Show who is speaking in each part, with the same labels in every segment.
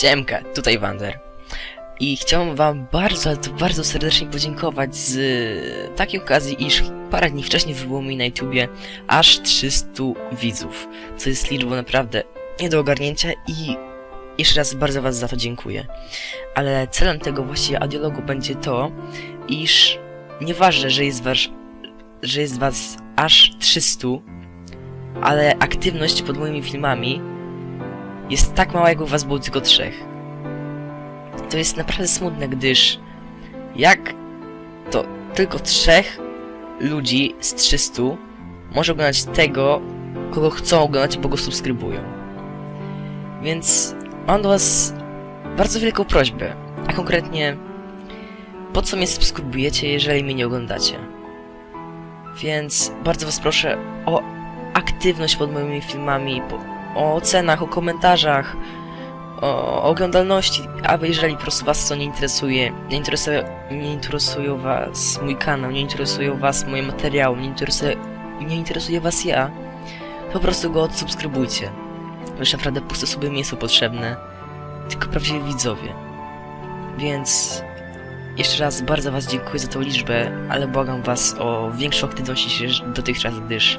Speaker 1: Siemka, tutaj Wander. I chciałbym wam bardzo, ale to bardzo serdecznie podziękować z takiej okazji, iż parę dni wcześniej wybyło mi na YouTubie aż 300 widzów, co jest liczbą naprawdę nie do ogarnięcia i jeszcze raz bardzo was za to dziękuję. Ale celem tego właściwie audiologu będzie to, iż nieważne, że jest was, że jest was aż 300, ale aktywność pod moimi filmami jest tak mała, jakby was było tylko trzech. To jest naprawdę smutne, gdyż jak to tylko trzech ludzi z 300 może oglądać tego, kogo chcą oglądać, bo go subskrybują. Więc mam do was bardzo wielką prośbę, a konkretnie po co mnie subskrybujecie, jeżeli mnie nie oglądacie? Więc bardzo was proszę o aktywność pod moimi filmami, o ocenach, o komentarzach, o oglądalności, aby jeżeli po prostu was to nie interesuje, nie interesuje, nie interesuje was mój kanał, nie interesują was moje materiały, nie interesuje, nie interesuje was ja, po prostu go odsubskrybujcie. Już naprawdę puste sobie nie są potrzebne, tylko prawdziwi widzowie. Więc jeszcze raz bardzo was dziękuję za tą liczbę, ale błagam was o większą aktywność niż dotychczas, gdyż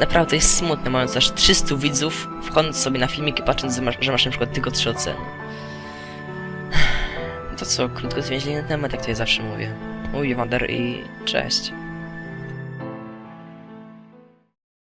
Speaker 1: Naprawdę jest smutne, mając aż 300 widzów, wchodząc sobie na filmik i patrząc, że masz, że masz na przykład tylko 3 oceny. To co, krótko zwięźle na temat, jak to ja zawsze mówię. Mówię Wander i cześć.